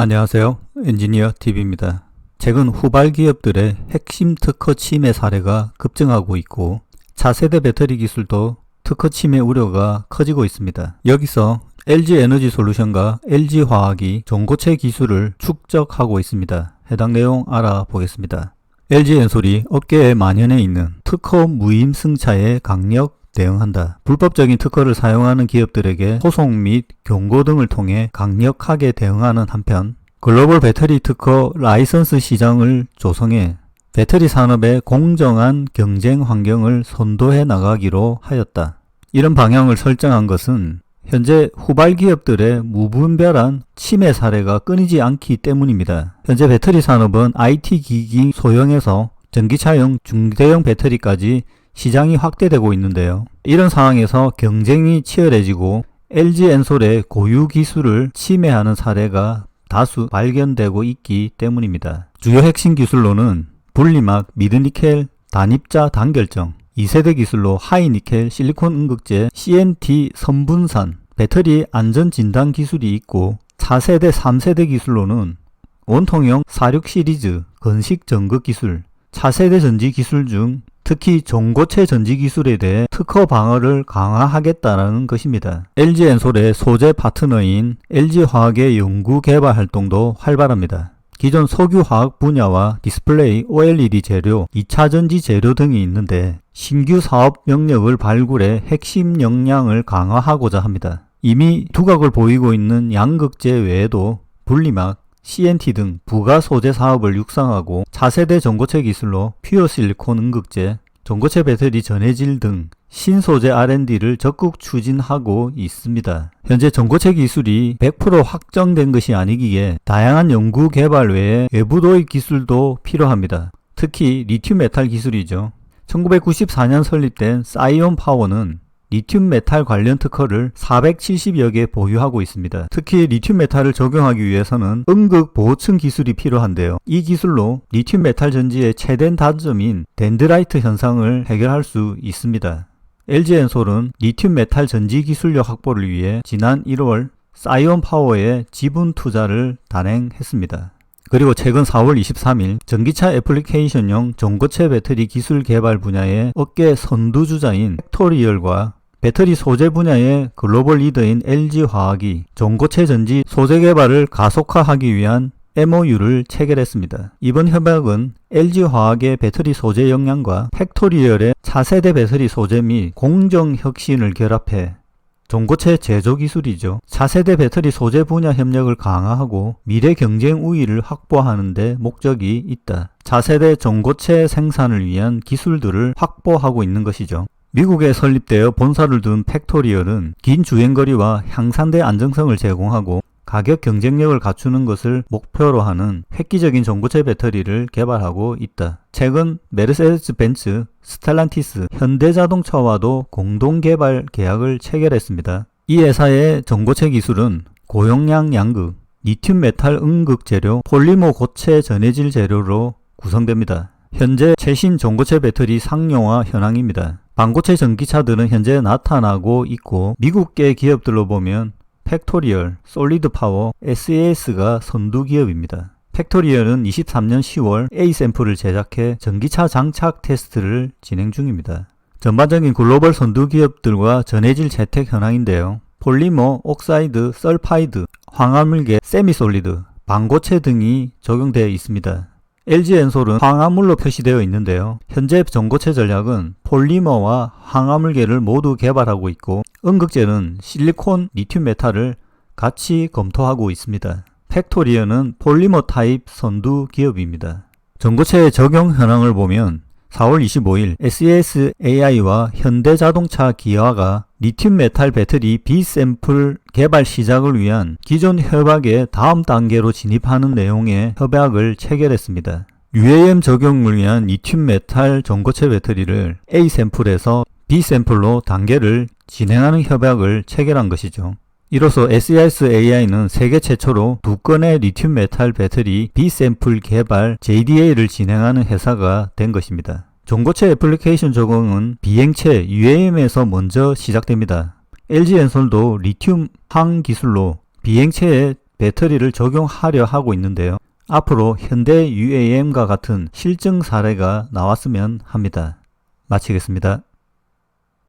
안녕하세요. 엔지니어 TV입니다. 최근 후발 기업들의 핵심 특허 침해 사례가 급증하고 있고 차세대 배터리 기술도 특허 침해 우려가 커지고 있습니다. 여기서 LG 에너지 솔루션과 LG 화학이 전고체 기술을 축적하고 있습니다. 해당 내용 알아보겠습니다. LG 엔솔이 업계에 만연해 있는 특허 무임 승차에 강력 대응한다. 불법적인 특허를 사용하는 기업들에게 소송 및 경고 등을 통해 강력하게 대응하는 한편 글로벌 배터리 특허 라이선스 시장을 조성해 배터리 산업의 공정한 경쟁 환경을 선도해 나가기로 하였다. 이런 방향을 설정한 것은 현재 후발 기업들의 무분별한 침해 사례가 끊이지 않기 때문입니다. 현재 배터리 산업은 IT 기기 소형에서 전기차용 중대형 배터리까지 시장이 확대되고 있는데요. 이런 상황에서 경쟁이 치열해지고 LG 엔솔의 고유 기술을 침해하는 사례가 다수 발견되고 있기 때문입니다. 주요 핵심 기술로는 분리막, 미드니켈, 단입자 단결정, 2세대 기술로 하이니켈, 실리콘 음극재, CNT 선분산, 배터리 안전 진단 기술이 있고 4세대, 3세대 기술로는 원통형 46 시리즈, 건식 전극 기술, 차세대 전지 기술 중 특히 전고체 전지 기술에 대해 특허 방어를 강화하겠다는 것입니다. LG 엔솔의 소재 파트너인 LG 화학의 연구 개발 활동도 활발합니다. 기존 석유 화학 분야와 디스플레이, OLED 재료, 2차 전지 재료 등이 있는데 신규 사업 영역을 발굴해 핵심 역량을 강화하고자 합니다. 이미 두각을 보이고 있는 양극재 외에도 분리막, CNT 등 부가 소재 사업을 육성하고 차세대 전고체 기술로 퓨어 실리콘 음극재, 전고체 배터리 전해질 등 신소재 R&D를 적극 추진하고 있습니다. 현재 전고체 기술이 100% 확정된 것이 아니기에 다양한 연구 개발 외에 외부 도입 기술도 필요합니다. 특히 리튬 메탈 기술이죠. 1994년 설립된 사이온 파워는 리튬 메탈 관련 특허를 470여 개 보유하고 있습니다. 특히 리튬 메탈을 적용하기 위해서는 음극 보호층 기술이 필요한데요. 이 기술로 리튬 메탈 전지의 최대 단점인 덴드라이트 현상을 해결할 수 있습니다. LG 엔솔은 리튬 메탈 전지 기술력 확보를 위해 지난 1월 사이온 파워에 지분 투자를 단행했습니다. 그리고 최근 4월 23일 전기차 애플리케이션용 전고체 배터리 기술 개발 분야의 업계 선두주자인 팩토리얼과 배터리 소재 분야의 글로벌 리더인 LG화학이 전고체 전지 소재 개발을 가속화하기 위한 MOU를 체결했습니다. 이번 협약은 LG화학의 배터리 소재 역량과 팩토리얼의 차세대 배터리 소재 및 공정 혁신을 결합해 전고체 제조 기술이죠. 차세대 배터리 소재 분야 협력을 강화하고 미래 경쟁 우위를 확보하는 데 목적이 있다. 차세대 전고체 생산을 위한 기술들을 확보하고 있는 것이죠. 미국에 설립되어 본사를 둔 팩토리얼은 긴 주행거리와 향상대 안정성을 제공하고 가격 경쟁력을 갖추는 것을 목표로 하는 획기적인 전고체 배터리를 개발하고 있다. 최근 메르세데스 벤츠, 스텔란티스, 현대자동차와도 공동 개발 계약을 체결했습니다. 이 회사의 전고체 기술은 고용량 양극, 리튬 메탈 음극 재료, 폴리머 고체 전해질 재료로 구성됩니다. 현재 최신 전고체 배터리 상용화 현황입니다. 반고체 전기차들은 현재 나타나고 있고 미국계 기업들로 보면 팩토리얼, 솔리드 파워, SAS가 선두 기업입니다. 팩토리얼은 23년 10월 A 샘플을 제작해 전기차 장착 테스트를 진행 중입니다. 전반적인 글로벌 선두 기업들과 전해질 재택 현황인데요. 폴리머, 옥사이드, 썰파이드, 황화물계, 세미솔리드, 반고체 등이 적용되어 있습니다. LG 엔솔은 황화물로 표시되어 있는데요. 현재 전고체 전략은 폴리머와 황화물계를 모두 개발하고 있고 음극재는 실리콘, 리튬 메탈을 같이 검토하고 있습니다. 팩토리어는 폴리머 타입 선두 기업입니다. 전고체의 적용 현황을 보면 4월 25일 SES AI와 현대자동차 기아가 리튬 메탈 배터리 B 샘플 개발 시작을 위한 기존 협약의 다음 단계로 진입하는 내용의 협약을 체결했습니다. UAM 적용을 위한 리튬 메탈 전고체 배터리를 A 샘플에서 B 샘플로 단계를 진행하는 협약을 체결한 것이죠. 이로써 SES AI는 세계 최초로 두 건의 리튬 메탈 배터리 B 샘플 개발 JDA를 진행하는 회사가 된 것입니다. 전고체 애플리케이션 적용은 비행체 UAM에서 먼저 시작됩니다. LG 엔솔도 리튬 항 기술로 비행체의 배터리를 적용하려 하고 있는데요. 앞으로 현대 UAM과 같은 실증 사례가 나왔으면 합니다. 마치겠습니다.